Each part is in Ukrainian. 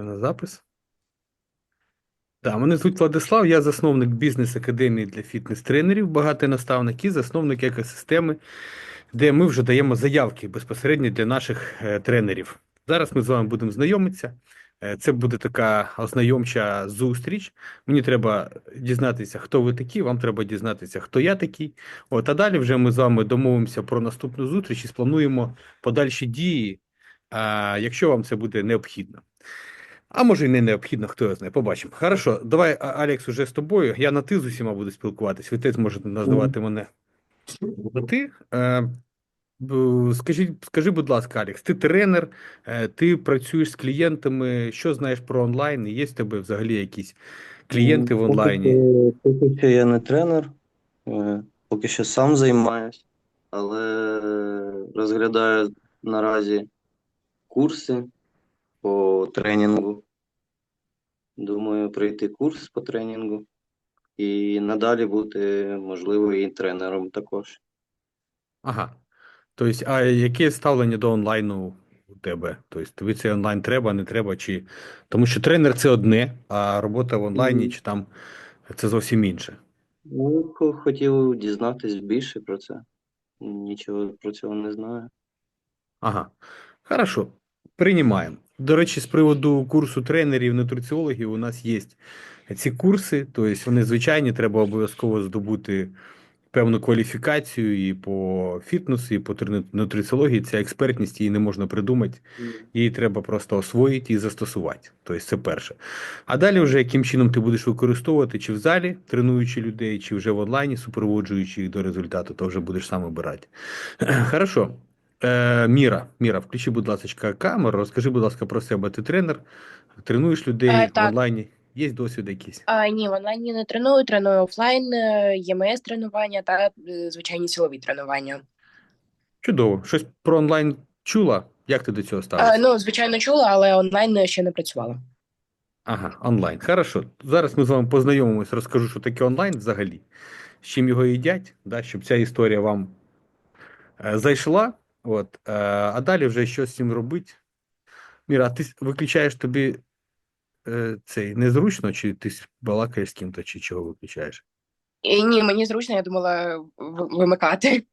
на запис. Так, мене звуть Владислав, я засновник бізнес-академії для фітнес-тренерів, багатий наставник і засновник екосистеми, де ми вже даємо заявки безпосередньо для наших е, тренерів. Зараз ми з вами будемо знайомитися. Е, Це буде така ознайомча зустріч. Мені треба дізнатися, хто ви такі, вам треба дізнатися, хто я такий. От, а далі вже ми з вами домовимося про наступну зустріч і сплануємо подальші дії, якщо вам це буде необхідно. А може і не необхідно, хто його знає, побачимо. Хорошо, давай, Алекс, уже з тобою. Я на ти з усіма буду спілкуватись. Ви теж можете називати мене ти. Е, б- скажи, будь ласка, Алекс, ти тренер, е, ти працюєш з клієнтами. Що знаєш про онлайн? Є в тебе взагалі якісь клієнти в онлайні? Поки що я не тренер, е, поки що сам займаюсь, але розглядаю наразі курси по тренінгу. Думаю, пройти курс по тренінгу і надалі бути, можливо, і тренером також. Ага. Тобто, а яке ставлення до онлайну у тебе? Тобто, тобі цей онлайн треба, не треба, чи тому що тренер це одне, а робота в онлайні Мгм. чи там це зовсім інше. Ну, хотів дізнатись більше про це. Нічого про цього не знаю. Ага, хорошо, приймаємо. До речі, з приводу курсу тренерів, нутриціологів, у нас є ці курси, тобто вони звичайні, треба обов'язково здобути певну кваліфікацію і по фітнесу, і по нутриціології. Ця експертність її не можна придумати, її треба просто освоїти і застосувати. Тобто це перше. А далі вже яким чином ти будеш використовувати, чи в залі, тренуючи людей, чи вже в онлайні, супроводжуючи їх до результату, то вже будеш сам обирати. Хорошо. Е, Міра, Міра, включи, будь ласка, камеру. Розкажи, будь ласка, про себе. Ти тренер, тренуєш людей Е, в так. онлайні. Є досвід якийсь? А, ні, в онлайні не треную, треную офлайн, е, ЄМС тренування та е, звичайні силові тренування. Чудово. Щось про онлайн чула? Як ти до цього А, ставишся? ну, звичайно, чула, але онлайн ще не працювала. Ага, онлайн. Хорошо. Зараз ми з вами познайомимось, розкажу, що таке онлайн взагалі, з чим його їдять, да, щоб ця історія вам е, зайшла. От, е, а далі вже що з цим робити. Міра, а ти виключаєш тобі е, цей незручно, чи ти балакаєш з ким-то, чи чого виключаєш? І, ні, мені зручно, я думала вимикати.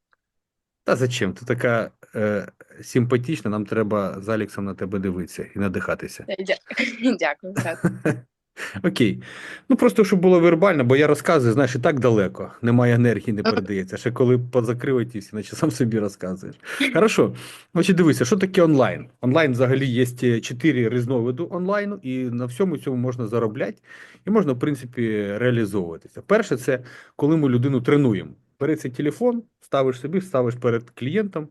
Та зачем? Ти така е, симпатична, нам треба з Алексом на тебе дивитися і надихатися. Дя- Дякую. Окей. Ну просто щоб було вербально, бо я розказую, знаєш, і так далеко. Немає енергії, не передається. Ще коли позакривають всі, наче сам собі розказуєш. Хорошо. Значить, дивися, що таке онлайн? Онлайн взагалі є чотири різновиду онлайну, і на всьому цьому можна заробляти і можна, в принципі, реалізовуватися. Перше, це коли ми людину тренуємо. Береться телефон, ставиш собі, ставиш перед клієнтом,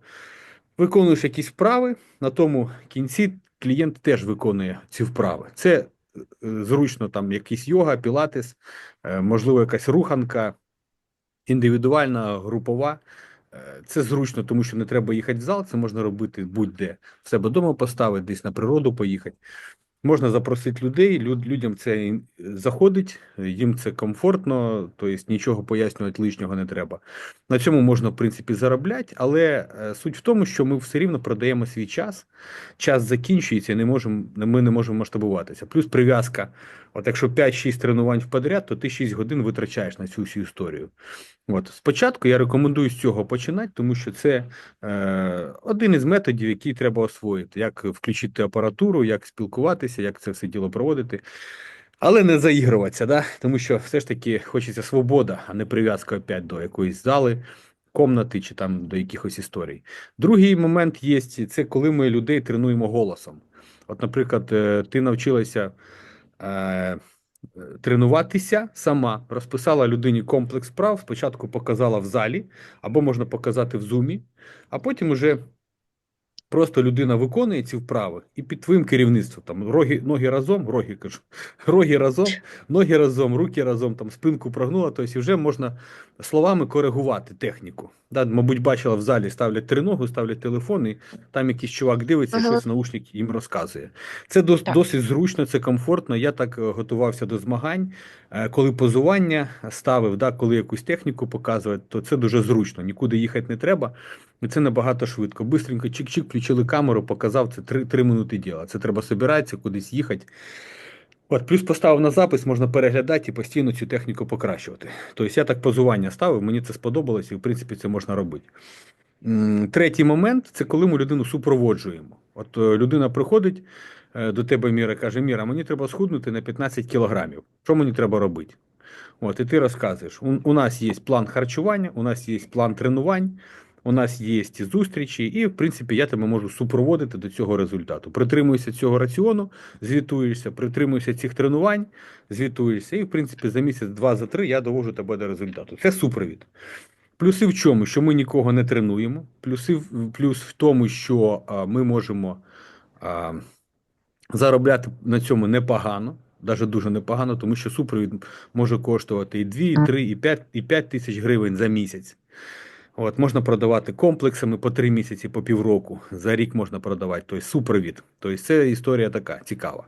виконуєш якісь вправи. На тому кінці клієнт теж виконує ці вправи. Це е, зручно там якийсь йога, пілатес, е, можливо, якась руханка, індивідуальна, групова. Е, Це зручно, тому що не треба їхати в зал, це можна робити будь-де. В себе вдома поставити, десь на природу поїхати. Можна запросити людей, люд, людям це заходить, їм це комфортно, тобто нічого пояснювати лишнього не треба. На цьому можна, в принципі, заробляти, але е, суть в тому, що ми все рівно продаємо свій час, час закінчується, і не можемо, ми не можемо масштабуватися. Плюс прив'язка. От якщо 5-6 тренувань в подряд, то ти 6 годин витрачаєш на цю всю історію. От спочатку я рекомендую з цього починати, тому що це е, один із методів, який треба освоїти, як включити апаратуру, як спілкуватися, як це все діло проводити. Але не заігруватися, да? тому що все ж таки хочеться свобода, а не прив'язка опять до якоїсь зали, комнати чи там до якихось історій. Другий момент є це коли ми людей тренуємо голосом. От, наприклад, е, ти навчилася е, тренуватися сама, розписала людині комплекс вправ, спочатку показала в залі, або можна показати в зумі, а потім уже просто людина виконує ці вправи і під твоїм керівництвом там роги, ноги разом, роги кажу, роги разом, ноги разом, руки разом, там спинку прогнула, тобто вже можна словами коригувати техніку. Да, мабуть, бачила в залі, ставлять триногу, ставлять телефон, і там якийсь чувак дивиться, Ага. щось наушник їм розказує. Це дос, Так. досить зручно, це комфортно. Я так е, готувався до змагань. Е, Коли позування ставив, да, коли якусь техніку показувати, то це дуже зручно. Нікуди їхати не треба. І це набагато швидко. Бистренько чик-чик, включили камеру, показав це 3, 3 минути діла. Це треба собиратися, кудись їхати. От, плюс поставив на запис, можна переглядати і постійно цю техніку покращувати. Тобто я так позування ставив, мені це сподобалось, і в принципі це можна робити. Третій момент це коли ми людину супроводжуємо. От е, людина приходить е, до тебе, Міра, каже: Міра, мені треба схуднути на 15 кілограмів. Що мені треба робити? От, і ти розказуєш: у, у нас є план харчування, у нас є план тренувань, у нас є зустрічі, і, в принципі, я тебе можу супроводити до цього результату. Притримуйся цього раціону, звітуєшся, притримуйся цих тренувань, звітуєшся, і, в принципі, за місяць, два, за три я довожу тебе до результату. Це супровід. Плюси в чому? Що ми нікого не тренуємо. Плюси, плюс в тому, що а, ми можемо а, заробляти на цьому непогано, навіть дуже непогано, тому що супровід може коштувати і 2, і 3, і 5, і 5 тисяч гривень за місяць. От, можна продавати комплексами по 3 місяці, по півроку. За рік можна продавати, тобто супровід. Тобто це історія така цікава.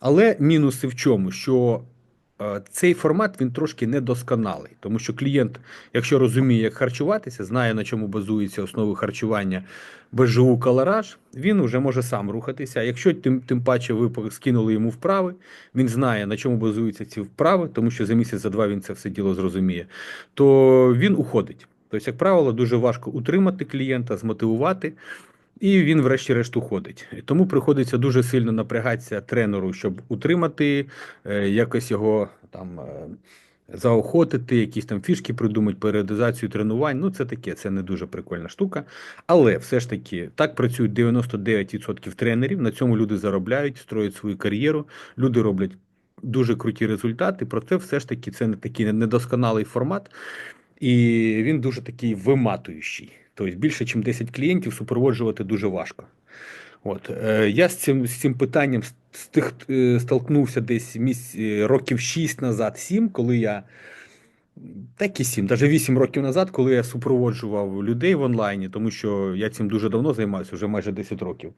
Але мінуси в чому? Що е, цей формат він трошки недосконалий, тому що клієнт, якщо розуміє, як харчуватися, знає на чому базується основи харчування БЖУ колораж, він вже може сам рухатися. А якщо тим, тим паче ви скинули йому вправи, він знає на чому базуються ці вправи, тому що за місяць, за два він це все діло зрозуміє, то він уходить. Тобто, як правило, дуже важко утримати клієнта, змотивувати. І він, врешті-решт, уходить. Тому приходиться дуже сильно напрягатися тренеру, щоб утримати, е, якось його там е, заохотити, якісь там фішки придумати, періодизацію тренувань. Ну, це таке, це не дуже прикольна штука. Але все ж таки так працюють 99% тренерів. На цьому люди заробляють, строять свою кар'єру, люди роблять дуже круті результати. Проте, все ж таки, це не такий недосконалий формат, і він дуже такий виматуючий. Тобто більше, ніж 10 клієнтів супроводжувати дуже важко. От е, я з цим з цим питанням з- з тих е, столкнувся десь міс, е, років 6 назад, 7, коли я так і 7, навіть 8 років назад, коли я супроводжував людей в онлайні, тому що я цим дуже давно займаюся, вже майже 10 років.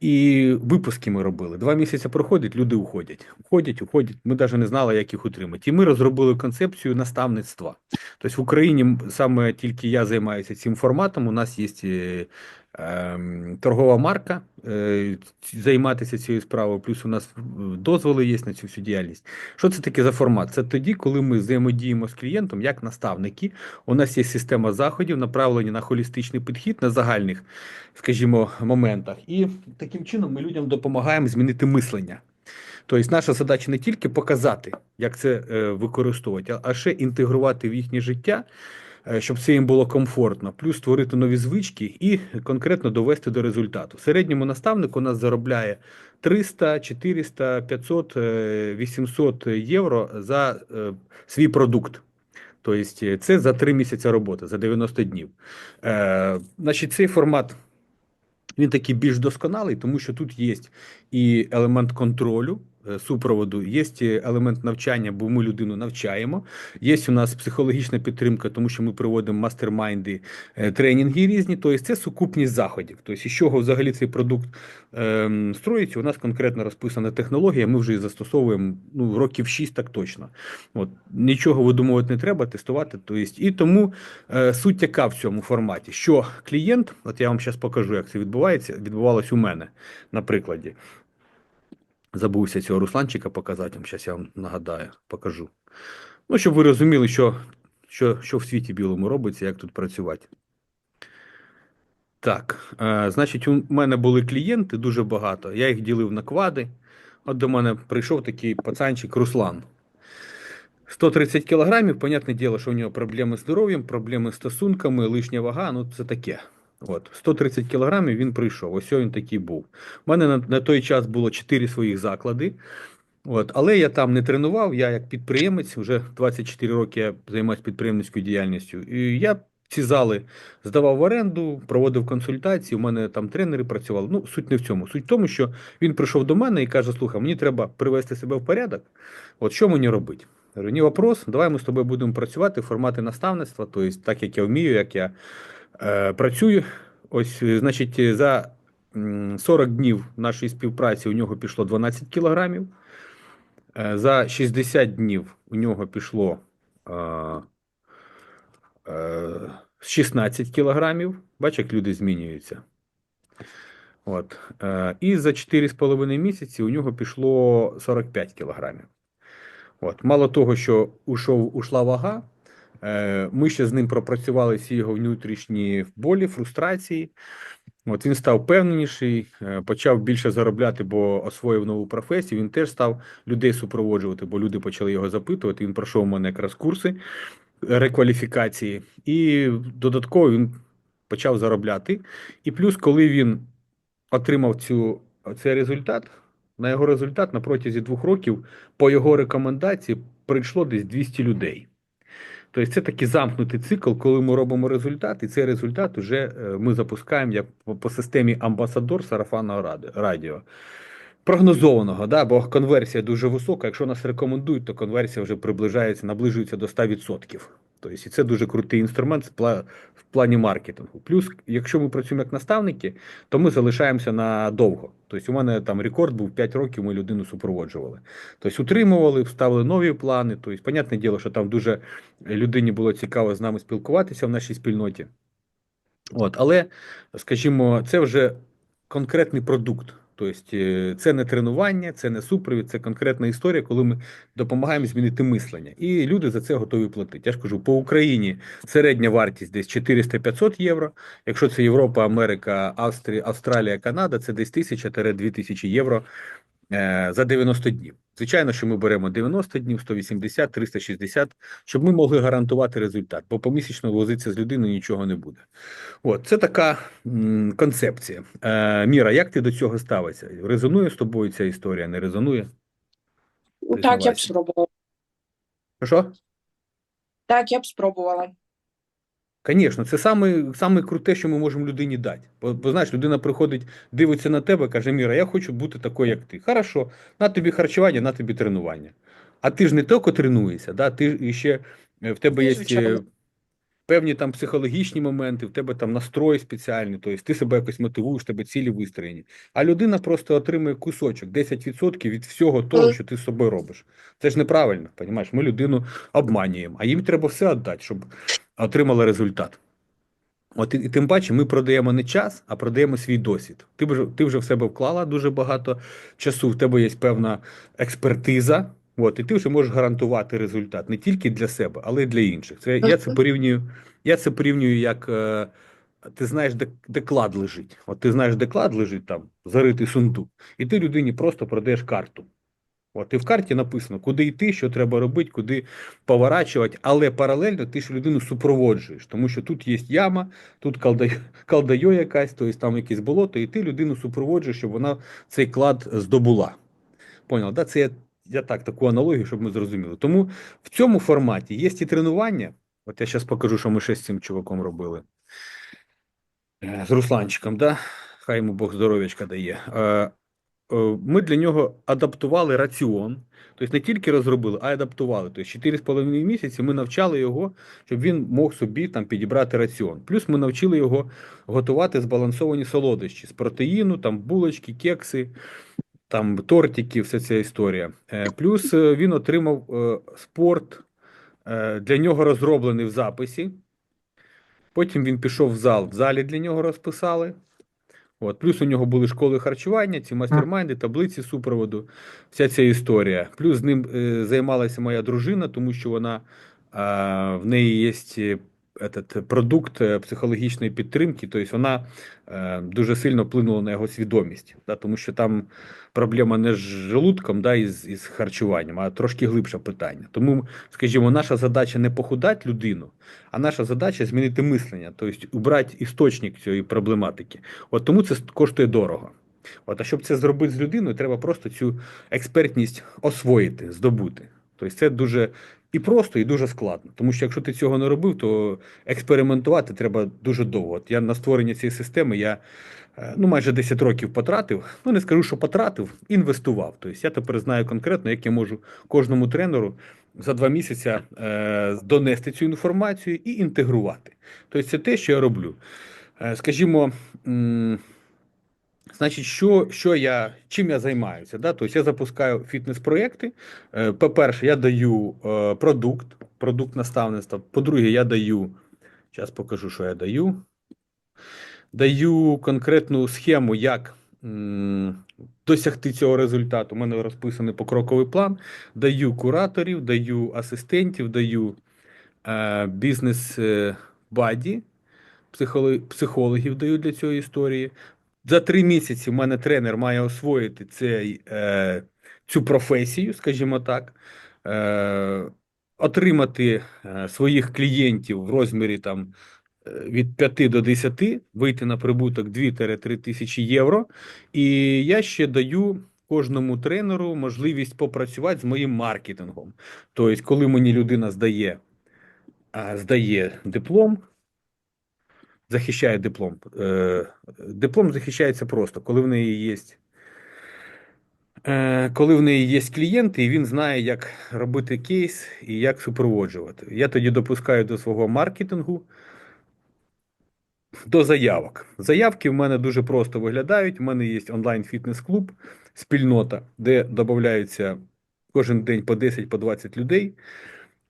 І випуски ми робили. Два місяці проходять, люди уходять. Уходять, уходять. Ми навіть не знали, як їх утримати. І ми розробили концепцію наставництва. Тобто в Україні саме тільки я займаюся цим форматом. У нас є е, торгова марка е, займатися цією справою. Плюс у нас е, дозволи є на цю всю діяльність. Що це таке за формат? Це тоді, коли ми взаємодіємо з клієнтом як наставники. У нас є система заходів, направлені на холістичний підхід на загальних, скажімо, моментах. І таким чином ми людям допомагаємо змінити мислення. Тобто, наша задача не тільки показати, як це е, використовувати, а- ще інтегрувати в їхнє життя, щоб це їм було комфортно, плюс створити нові звички і конкретно довести до результату. Середньому наставник у нас заробляє 300, 400, 500, е, 800 євро за е, свій продукт. Тобто е, це за 3 місяці роботи, за 90 днів. Е, значить, цей формат він такий більш досконалий, тому що тут є і елемент контролю, е, супроводу, є елемент навчання, бо ми людину навчаємо. Є у нас психологічна підтримка, тому що ми проводимо мастермайнди, е, тренінги різні. Тобто це сукупність заходів. Тобто, з чого взагалі цей продукт ем, строїться, у нас конкретно розписана технологія, ми вже її застосовуємо ну, років 6 так точно. От, нічого видумувати не треба, тестувати. Тобто, і тому е, суть яка в цьому форматі, що клієнт, от я вам зараз покажу, як це відбувається, відбувалось у мене на прикладі. Забувся цього Русланчика показати, зараз я вам нагадаю, покажу. Ну, щоб ви розуміли, що, що, що в світі білому робиться, як тут працювати. Так, е, значить, у мене були клієнти дуже багато. Я їх ділив на квади. От до мене прийшов такий пацанчик Руслан. 130 кілограмів, понятне діло, що у нього проблеми з здоров'ям, проблеми з стосунками, лишня вага, ну це таке. От, 130 кілограмів він прийшов. Ось він такий був. У мене на, на той час було 4 своїх заклади. От, але я там не тренував, я як підприємець, вже 24 роки я займаюся підприємницькою діяльністю. І я ці зали здавав в оренду, проводив консультації, у мене там тренери працювали. Ну, суть не в цьому. Суть в тому, що він прийшов до мене і каже: слухай, мені треба привести себе в порядок. От що мені робити? Говорю, не вопрос, давай ми з тобою будемо працювати в форматі наставництва, тобто так як я вмію, як я працюю. Ось, е, значить, е, за 40 днів нашої співпраці у нього пішло 12 кілограмів. Е, За 60 днів у нього пішло е, е, 16 кілограмів. Бач, як люди змінюються. От. Е, І за 4,5 місяці у нього пішло 45 кілограмів. От. Мало того, що ушов, ушла вага, е, ми ще з ним пропрацювали всі його внутрішні болі, фрустрації. От він став впевненіший, е, почав більше заробляти, бо освоїв нову професію. Він теж став людей супроводжувати, бо люди почали його запитувати. Він пройшов у мене якраз курси рекваліфікації, і додатково він почав заробляти. І плюс, коли він отримав цю, цей результат, на його результат на протязі двох років по його рекомендації прийшло десь 200 людей. Тобто це такий замкнутий цикл, коли ми робимо результат, і цей результат вже е, ми запускаємо як по, системі амбасадор сарафанного радіо. Прогнозованого, да, бо конверсія дуже висока. Якщо нас рекомендують, то конверсія вже приближається, наближується до 100%. Тобто, і це дуже крутий інструмент в плані маркетингу. Плюс, якщо ми працюємо як наставники, то ми залишаємося надовго. Тобто, у мене там рекорд був 5 років, ми людину супроводжували. Тобто, утримували, вставили нові плани. Тобто, понятне діло, що там дуже людині було цікаво з нами спілкуватися в нашій спільноті. От, але, скажімо, це вже конкретний продукт. Тобто, е, це не тренування, це не супровід, це конкретна історія, коли ми допомагаємо змінити мислення. І люди за це готові платити. Я ж кажу, по Україні середня вартість десь 400-500 євро. Якщо це Європа, Америка, Австрія, Австралія, Канада, це десь 1000-2000 євро е, за 90 днів. Звичайно, що ми беремо 90 днів, 180, 360, щоб ми могли гарантувати результат, бо помісячно возитися з людиною нічого не буде. От, це така м, концепція. Е, Міра, як ти до цього ставишся? Резонує з тобою ця історія, не резонує? Так, я б спробувала. Що? Так, я б спробувала. Звісно, це саме, саме круте, що ми можемо людині дати. Бо, бо знаєш, людина приходить, дивиться на тебе, каже: Міра, я хочу бути такою, як ти. Хорошо, на тобі харчування, на тобі тренування. А ти ж не тільки тренуєшся, да? ти ще е, в тебе є звичайно. е, певні там психологічні моменти, в тебе там настрой спеціальний, тобто ти себе якось мотивуєш, в тебе цілі вистроєні. А людина просто отримує кусочок, 10% від всього того, що ти з собою робиш. Це ж неправильно, розумієш? Ми людину обманюємо, а їм треба все віддати, щоб отримали результат. От і, і тим паче ми продаємо не час, а продаємо свій досвід. Ти вже, ти вже в себе вклала дуже багато часу, в тебе є певна експертиза, от, і ти вже можеш гарантувати результат не тільки для себе, але й для інших. Це, я це порівнюю, я це порівнюю як е, ти знаєш, де, де клад лежить. От ти знаєш, де клад лежить там, заритий сундук, і ти людині просто продаєш карту. От, і в карті написано, куди йти, що треба робити, куди поворачувати, але паралельно ти ж людину супроводжуєш, тому що тут є яма, тут колдайо якась, тобто там якесь болото, і ти людину супроводжуєш, щоб вона цей клад здобула. Понял, да? Це я, я так, таку аналогію, щоб ми зрозуміли. Тому в цьому форматі є і тренування. От я зараз покажу, що ми ще з цим чуваком робили. Е, З Русланчиком, да? Хай йому Бог здоров'ячка дає. Е, Ми для нього адаптували раціон. Тобто не тільки розробили, а й адаптували. Тобто 4,5 місяці ми навчали його, щоб він мог собі там підібрати раціон. Плюс ми навчили його готувати збалансовані солодощі з протеїну, там булочки, кекси, там тортики, вся ця історія. Е, Плюс е, він отримав спорт, для нього розроблений в записі. Потім він пішов в зал, в залі для нього розписали. От, плюс у нього були школи харчування, ці майстермайнди, таблиці супроводу, вся ця історія. Плюс з ним е, займалася моя дружина, тому що вона е, в неї є е, этот, продукт е, психологічної підтримки, тобто вона е, дуже сильно вплинула на його свідомість, да, тому що там проблема не з желудком, да, із, з харчуванням, а трошки глибше питання. Тому, скажімо, наша задача не похудати людину, а наша задача змінити мислення, тобто убрати істочник цієї проблематики. От тому це коштує дорого. От, а щоб це зробити з людиною, треба просто цю експертність освоїти, здобути. Тобто це дуже і просто, і дуже складно. Тому що якщо ти цього не робив, то експериментувати треба дуже довго. От я на створення цієї системи я е, ну, майже 10 років потратив. Ну, не скажу, що потратив, інвестував. Тобто я тепер знаю конкретно, як я можу кожному тренеру за два місяці е, донести цю інформацію і інтегрувати. Тобто це те, що я роблю. Е, скажімо, значить, що, що я, чим я займаюся? Да? Тобто я запускаю фітнес-проєкти. Е, по-перше, я даю е, продукт, продукт наставництва. По-друге, я даю, зараз покажу, що я даю. Даю конкретну схему, як досягти цього результату. У мене розписаний покроковий план. Даю кураторів, даю асистентів, даю е, бізнес-баді, психологів даю для цієї історії. За три місяці в мене тренер має освоїти цей, е, цю професію, скажімо так, е, отримати е, своїх клієнтів в розмірі там е, від 5 до 10, вийти на прибуток 2-3 тисячі євро. І я ще даю кожному тренеру можливість попрацювати з моїм маркетингом. Тобто, коли мені людина здає, здає диплом, захищає диплом. Е, Диплом захищається просто, коли в неї є. е, Коли в неї є клієнти, і він знає, як робити кейс і як супроводжувати. Я тоді допускаю до свого маркетингу до заявок. Заявки в мене дуже просто виглядають. У мене є онлайн-фітнес-клуб, спільнота, де додаються кожен день по 10 по 20 людей.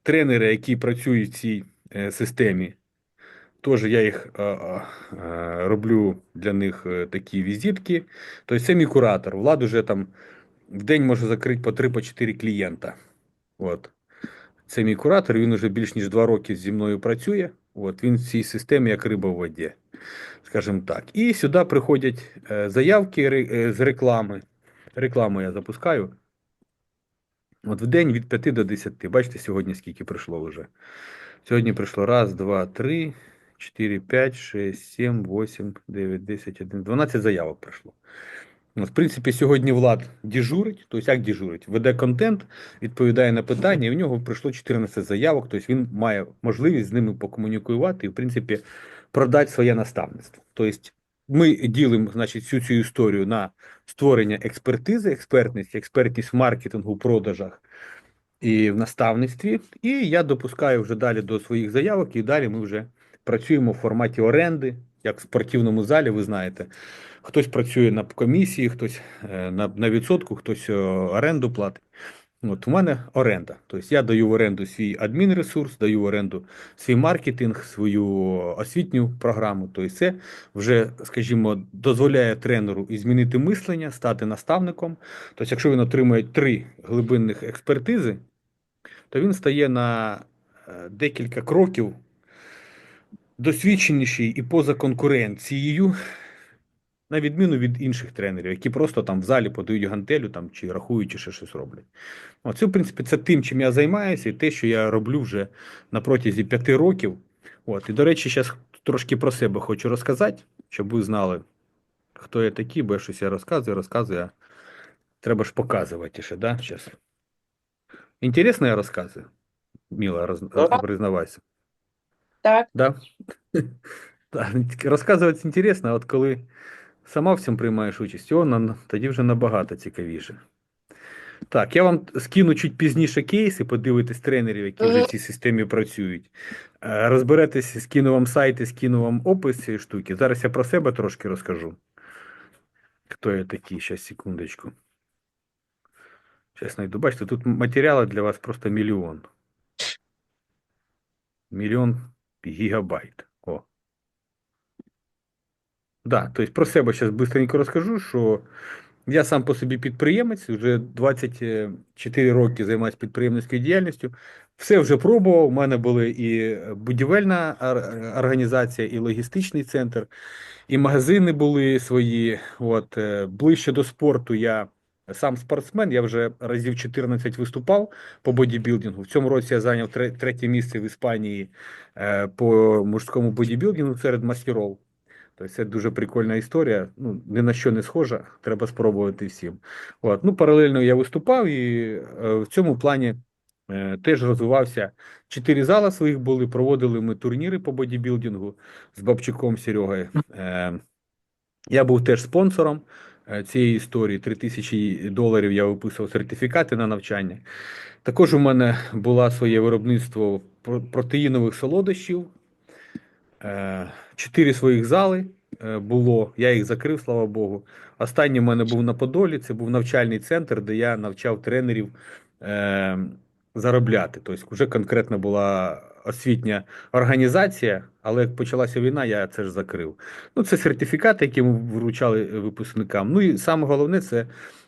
Тренери, які працюють в цій е, системі, теж я їх е, е, роблю для них е, такі візитки. Тобто це мій куратор. Влад уже там в день може закрити по 3-4 клієнта. От. Це мій куратор, він вже більш ніж 2 роки зі мною працює. От, він в цій системі як риба в воді, скажімо так. І сюди приходять е, заявки е, з реклами. Рекламу я запускаю. От в день від 5 до 10. Бачите, сьогодні скільки прийшло вже. Сьогодні прийшло раз, два, три, чотири, п'ять, шесть, сім, восемь, дев'ять, десять, один, 12 заявок прийшло. В принципі, сьогодні Влад дежурить, тобто як дежурить? Веде контент, відповідає на питання, і в нього прийшло 14 заявок, тобто він має можливість з ними покомунікувати і, в принципі, продати своє наставництво. Тобто ми ділимо значить, всю цю історію на створення експертизи, експертність, експертність в маркетингу, продажах і в наставництві. І я допускаю вже далі до своїх заявок, і далі ми вже працюємо в форматі оренди, як в спортивному залі, ви знаєте. Хтось працює на комісії, хтось е, на, на відсотку, хтось е, оренду платить. От у мене оренда. Тобто я даю в оренду свій адмінресурс, даю в оренду свій маркетинг, свою освітню програму. Тобто це вже, скажімо, дозволяє тренеру і змінити мислення, стати наставником. Тобто, якщо він отримує три глибинних експертизи, то він стає на е, декілька кроків досвідченіший і поза конкуренцією, на відміну від інших тренерів, які просто там в залі подають гантелю там, чи рахують, чи ще щось роблять. Оце, в принципі, це тим, чим я займаюся, і те, що я роблю вже на протязі п'яти років. От. І, до речі, зараз трошки про себе хочу розказати, щоб ви знали, хто я такий, бо я щось я розказую, розказую, а треба ж показувати ще, да? Зараз. Інтересно я розказую? Міла, роз... Признавайся. Так, Да? Розказувати інтересно, от коли сама в цьому приймаєш участь, о, на- тоді вже набагато цікавіше. Так, я вам скину чуть пізніше кейси, подивитись тренерів, які вже в цій системі працюють. Е, Розберетеся, скину вам сайти, скину вам опис цієї штуки. Зараз я про себе трошки розкажу. Хто я такий? Щас, секундочку. Зараз знайду. Бачите, тут матеріалу для вас просто мільйон. Мільйон гігабайт. О. Да, то есть про себе зараз быстренько розкажу, що я сам по собі підприємець, вже 24 роки займаюся підприємницькою діяльністю. Все вже пробував. У мене були і будівельна організація, і логістичний центр, і магазини були свої. От, е, ближче до спорту я сам спортсмен, я вже разів 14 виступав по бодібілдингу. В цьому році я зайняв третє місце в Іспанії е, по мужському бодібілдингу серед мастеров. Тобто це дуже прикольна історія. Ну, ні на що не схожа, треба спробувати всім. От. Ну, паралельно я виступав і е, в цьому плані е, теж розвивався. Чотири зала своїх були, проводили ми турніри по бодібілдингу з Бабчуком Серегою. Я був теж спонсором цієї історії. 3 тисячі доларів я виписував сертифікати на навчання. Також у мене було своє виробництво протеїнових солодощів. Е, Чотири своїх зали е, було. Я їх закрив, слава Богу. Останній в мене був на Подолі. Це був навчальний центр, де я навчав тренерів е, заробляти. Тобто, вже конкретно була освітня організація, але як почалася війна, я це ж закрив. Ну, це сертифікати, які ми вручали випускникам. Ну і саме головне це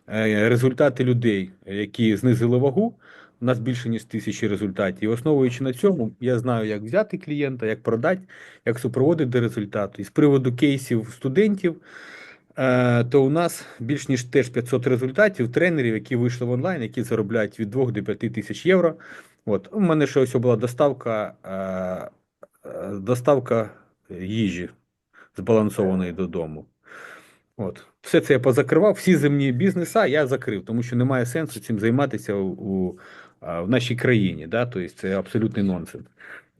е, результати людей, які знизили вагу. У нас більше ніж тисячі результатів. І основуючи на цьому, я знаю, як взяти клієнта, як продати, як супроводити до результату. І з приводу кейсів студентів, е, то у нас більш ніж теж 500 результатів тренерів, які вийшли в онлайн, які заробляють від 2 до 5 тисяч євро. От у мене ще ось була доставка, е, е, доставка їжі збалансованої додому. От. Все це я позакривав, всі земні бізнеса я закрив, тому що немає сенсу цим займатися у, у, в нашій країні. Да? Тобто це абсолютний нонсенс.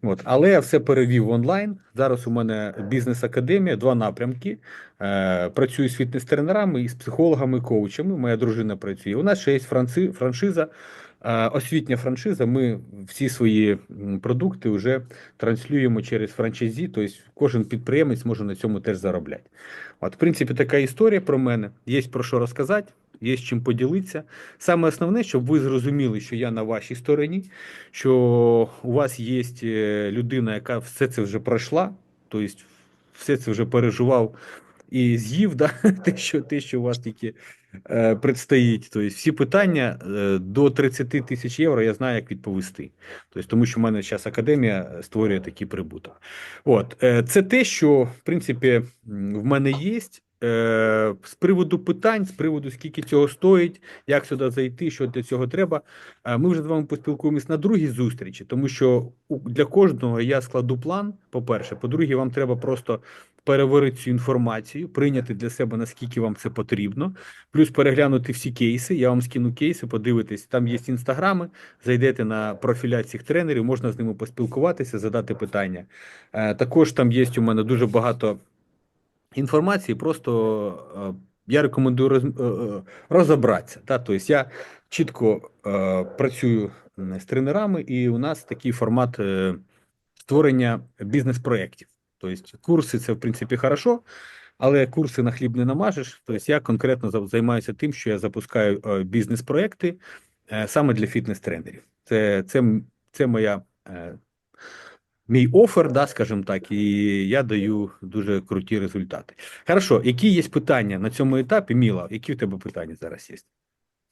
От. Але я все перевів онлайн. Зараз у мене бізнес-академія, два напрямки. Е, працюю з фітнес-тренерами і з психологами, і коучами. Моя дружина працює. У нас ще є франци, франшиза, освітня франшиза. Ми всі свої продукти вже транслюємо через франчайзі, тобто кожен підприємець може на цьому теж заробляти. От, в принципі, така історія про мене. Є про що розказати, є з чим поділитися. Саме основне, щоб ви зрозуміли, що я на вашій стороні, що у вас є е, людина, яка все це вже пройшла, тобто все це вже переживав і з'їв, да? те, що, те, що у вас тільки е, предстоїть. Тобто всі питання е, до 30 тисяч євро я знаю, як відповісти. Тобто, тому що в мене зараз академія створює такий прибуток. От, е, це те, що в принципі в мене є. Е, З приводу питань, з приводу скільки цього стоїть, як сюди зайти, що для цього треба. е, Ми вже з вами поспілкуємось на другій зустрічі, тому що для кожного я складу план. По-перше, по-друге, вам треба просто переварити цю інформацію, прийняти для себе наскільки вам це потрібно, плюс переглянути всі кейси. Я вам скину кейси, подивитись. Там є інстаграми, зайдете на профіля цих тренерів, можна з ними поспілкуватися, задати питання. Е, Також там є у мене дуже багато інформації. Просто е, я рекомендую е, е, розібратися. Та? Тобто я чітко працюю з тренерами, і у нас такий формат створення бізнес-проєктів. Тобто курси це в принципі хорошо, але курси на хліб не намажеш. Тобто я конкретно займаюся тим, що я запускаю бізнес-проєкти е, саме для фітнес-тренерів. Це, це, це моя. Мій офер, да, скажімо так, і я даю дуже круті результати. Хорошо, які є питання на цьому етапі, Міла? Які в тебе питання зараз є з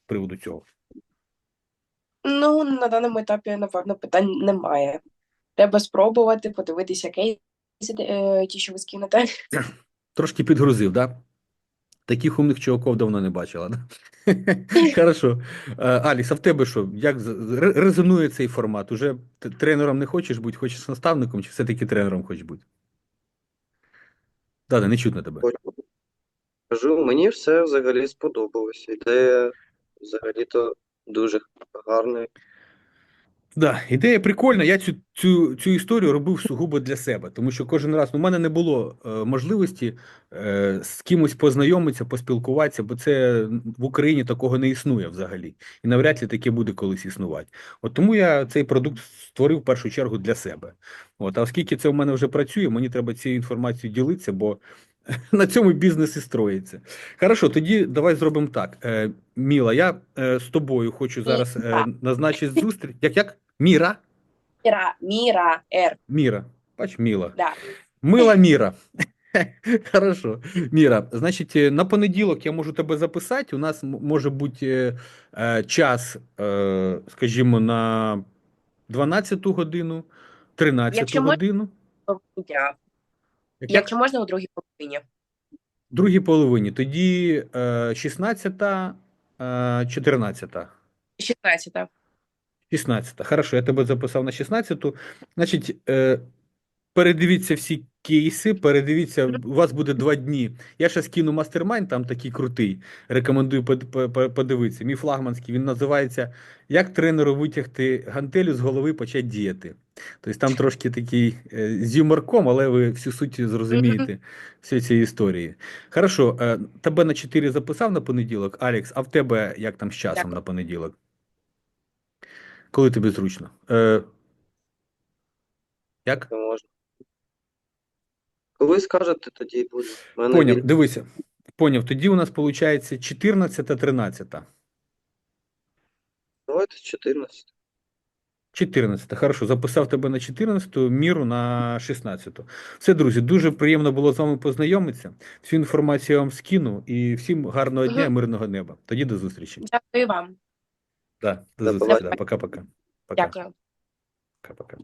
приводу цього? Ну, на даному етапі, напевно, питань немає. Треба спробувати, подивитися кейси, е, ті, що ви скинете. Трошки підгрузив, да? Таких умних чуваків давно не бачила. Да? Хорошо. Е, Аліс, а в тебе що? Як резонує цей формат? Уже тренером не хочеш бути, хочеш наставником, чи все-таки тренером хочеш бути? Да, да, не чутно тебе. Кажу, мені все взагалі сподобалось. Ідея взагалі-то дуже гарна. Да, ідея прикольна. Я цю, цю, цю історію робив сугубо для себе, тому що кожен раз ну, у мене не було е, можливості е, з кимось познайомитися, поспілкуватися, бо це в Україні такого не існує взагалі. І навряд ли таке буде колись існувати. От тому я цей продукт створив в першу чергу для себе. От, а оскільки це в мене вже працює, мені треба цією інформацією ділитися, бо на цьому бізнес і строїться. Хорошо, тоді давай зробимо так. Е, Міла, я е, з тобою хочу зараз е, назначити зустріч. Як як? Міра? Міра, Міра, Р. Міра. Бач, Міла. Да. Мила Міра. Хорошо. Міра, значить, е, на понеділок я можу тебе записати. У нас може бути е, е, час, е, скажімо, на 12 годину, 13 Якщо годину. Як? Якщо можна, у другій половині. другій половині. Тоді е, 16, е, 14. 16. 16. Хорошо, я тебе записав на 16. Значить, е, передивіться всі кейси, передивіться, у вас буде два дні. Я ще скину мастермайн, там такий крутий. Рекомендую под- по- по- подивитися. Мій флагманський, він називається Як тренеру витягти гантелю з голови почати діяти. Тобто там трошки такий е, з юморком, але ви всю суть зрозумієте всієї цієї історії. Хорошо, е, тебе на 4 записав на понеділок, Алекс, а в тебе як там з часом Дякую. на понеділок? Коли тобі зручно? Е, як? Не можна. Коли скажете, тоді буде. Мене Поняв, вільний. дивися. Поняв. Тоді у нас виходить 14 13. Давайте 14. 14. Хорошо, записав тебе на 14, міру на 16. Все, друзі, дуже приємно було з вами познайомитися. Всю інформацію я вам скину і всім гарного дня і мирного неба. Тоді до зустрічі. Дякую вам. Да, до зустрічі. Пока-пока. Пока. Дякую. Пока-пока.